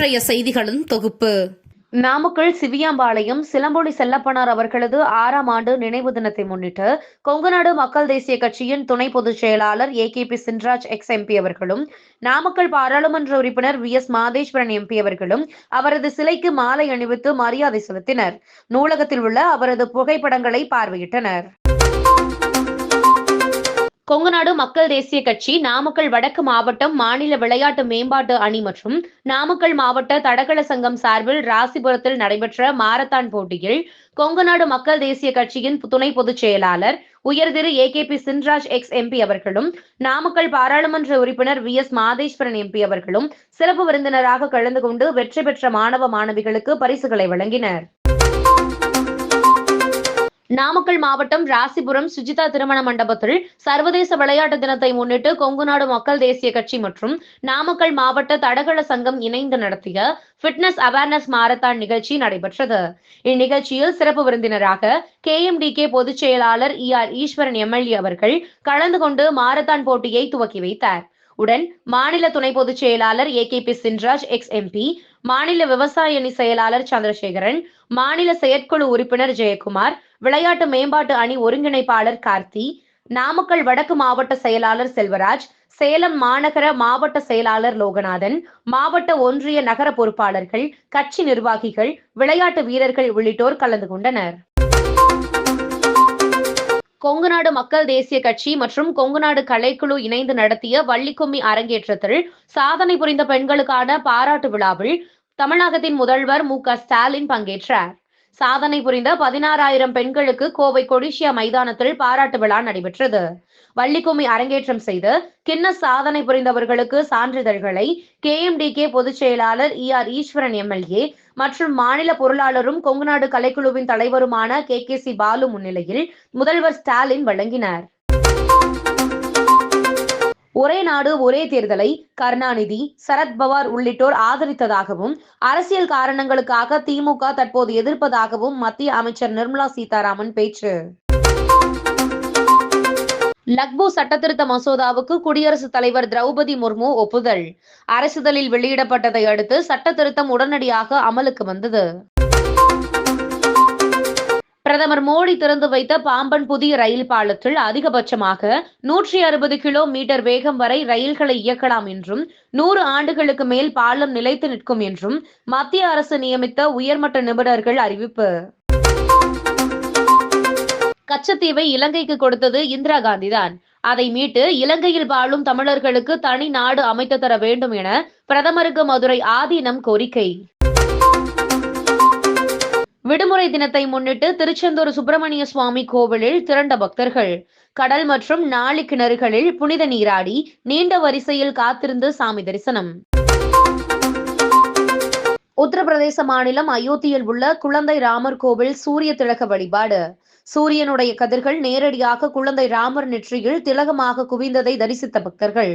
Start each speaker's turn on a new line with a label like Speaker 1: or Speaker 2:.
Speaker 1: இன்றைய செய்திகளின் தொகுப்பு.
Speaker 2: நாமக்கல் சிவியாம்பாளையம் சிலம்பொலி செல்லப்பனார் அவர்களது ஆறாம் ஆண்டு நினைவு தினத்தை முன்னிட்டு கொங்குநாடு மக்கள் தேசிய கட்சியின் துணை பொதுச் செயலாளர் A K P Chinraj ex MP அவர்களும் நாமக்கல் பாராளுமன்ற உறுப்பினர் வி எஸ் மாதேஸ்வரன் எம்பி அவர்களும் அவரது சிலைக்கு மாலை அணிவித்து மரியாதை செலுத்தினர். நூலகத்தில் உள்ள அவரது புகைப்படங்களை பார்வையிட்டனர். கொங்குநாடு மக்கள் தேசிய கட்சி நாமக்கல் வடக்கு மாவட்டம் மாநில விளையாட்டு மேம்பாட்டு அணி மற்றும் நாமக்கல் மாவட்ட தடகள சங்கம் சார்பில் ராசிபுரத்தில் நடைபெற்ற மாரத்தான் போட்டியில் கொங்குநாடு மக்கள் தேசிய கட்சியின் துணை பொதுச் செயலாளர் உயர்திரு A K P Chinraj ex MP அவர்களும் நாமக்கல் பாராளுமன்ற உறுப்பினர் வி எஸ் மாதேஸ்வரன் எம்பி அவர்களும் சிறப்பு விருந்தினராக கலந்து கொண்டு வெற்றி பெற்ற மாணவ மாணவிகளுக்கு பரிசுகளை வழங்கினர். நாமக்கல் மாவட்டம் ராசிபுரம் சுஜிதா திருமண மண்டபத்தில் சர்வதேச விளையாட்டு தினத்தை முன்னிட்டு கொங்குநாடு மக்கள் தேசிய கட்சி மற்றும் நாமக்கல் மாவட்ட தடகள சங்கம் இணைந்து நடத்திய ஃபிட்னஸ் அவேர்னஸ் மாரத்தான் நிகழ்ச்சி நடைபெற்றது. இந்நிகழ்ச்சியில் சிறப்பு விருந்தினராக கே எம் டி கே பொதுச் செயலாளர் இ ஆர் ஈஸ்வரன் எம்எல்ஏ அவர்கள் கலந்து கொண்டு மாரத்தான் போட்டியை துவக்கி வைத்தார். உடன் மாநில துணை பொதுச் செயலாளர் A K P Chinraj ex MP மாநில விவசாய அணி செயலாளர் சந்திரசேகரன் மாநில செயற்குழு உறுப்பினர் ஜெயக்குமார் விளையாட்டு மேம்பாட்டு அணி ஒருங்கிணைப்பாளர் கார்த்தி நாமக்கல் வடக்கு மாவட்ட செயலாளர் செல்வராஜ் சேலம் மாநகர மாவட்ட செயலாளர் லோகநாதன் மாவட்ட ஒன்றிய நகர பொறுப்பாளர்கள் கட்சி நிர்வாகிகள் விளையாட்டு வீரர்கள் உள்ளிட்டோர் கலந்து கொண்டனர். கொங்குநாடு மக்கள் தேசிய கட்சி மற்றும் கொங்குநாடு கலைக்குழு இணைந்து நடத்திய வள்ளிக்கும்மி அரங்கேற்றத்தில் சாதனை புரிந்த பெண்களுக்கான பாராட்டு விழாவில் தமிழகத்தின் முதல்வர் மு க ஸ்டாலின் பங்கேற்றார். சாதனை புரிந்த பதினாறாயிரம் பெண்களுக்கு கோவை கொடிஷியா மைதானத்தில் பாராட்டு விழா நடைபெற்றது. வள்ளிக்கும்மி அரங்கேற்றம் செய்து கின்னஸ் சாதனை புரிந்தவர்களுக்கு சான்றிதழ்களை கே எம் டி கே பொதுச் செயலாளர் இ ஆர் ஈஸ்வரன் எம்எல்ஏ மற்றும் மாநில பொருளாளரும் கொங்குநாடு கலைக்குழுவின் தலைவருமான கே கே சி பாலு முன்னிலையில் முதல்வர் ஸ்டாலின் வழங்கினார். ஒரே நாடு ஒரே தேர்தலை கருணாநிதி சரத்பவார் உள்ளிட்டோர் ஆதரித்ததாகவும் அரசியல் காரணங்களுக்காக திமுக தற்போது எதிர்ப்பதாகவும் மத்திய அமைச்சர் நிர்மலா சீதாராமன் பேச்சு. லக்போ சட்டத்திருத்த மசோதாவுக்கு குடியரசுத் தலைவர் திரௌபதி முர்மு ஒப்புதல். அரசுதலில் வெளியிடப்பட்டதை அடுத்து சட்டத்திருத்தம் உடனடியாக அமலுக்கு வந்தது. பிரதமர் மோடி திறந்து வைத்த பாம்பன் புதிய ரயில் பாலத்தில் அதிகபட்சமாக நூற்றி அறுபது கிலோமீட்டர் வேகம் வரை ரயில்களை இயக்கலாம் என்றும் நூறு ஆண்டுகளுக்கு மேல் பாலம் நிலைத்து நிற்கும் என்றும் மத்திய அரசு நியமித்த உயர்மட்ட நிபுணர்கள் அறிவிப்பு. கச்சத்தீவை இலங்கைக்கு கொடுத்தது இந்திரா காந்திதான். அதை மீட்டு இலங்கையில் வாழும் தமிழர்களுக்கு தனி நாடு அமைத்து தர வேண்டும் என பிரதமருக்கு மதுரை ஆதீனம் கோரிக்கை. விடுமுறை தினத்தை முன்னிட்டு திருச்செந்தூர் சுப்பிரமணிய சுவாமி கோவிலில் திரண்ட பக்தர்கள். கடல் மற்றும் நாளி கிணறுகளில் புனித நீராடி நீண்ட வரிசையில் காத்திருந்து சாமி தரிசனம். உத்தரப்பிரதேச மாநிலம் அயோத்தியில் உள்ள குழந்தை ராமர் கோவில் சூரிய திலக வழிபாடு. சூரியனுடைய கதிர்கள் நேரடியாக குழந்தை ராமர் நெற்றியில் திலகமாக குவிந்ததை தரிசித்த பக்தர்கள்.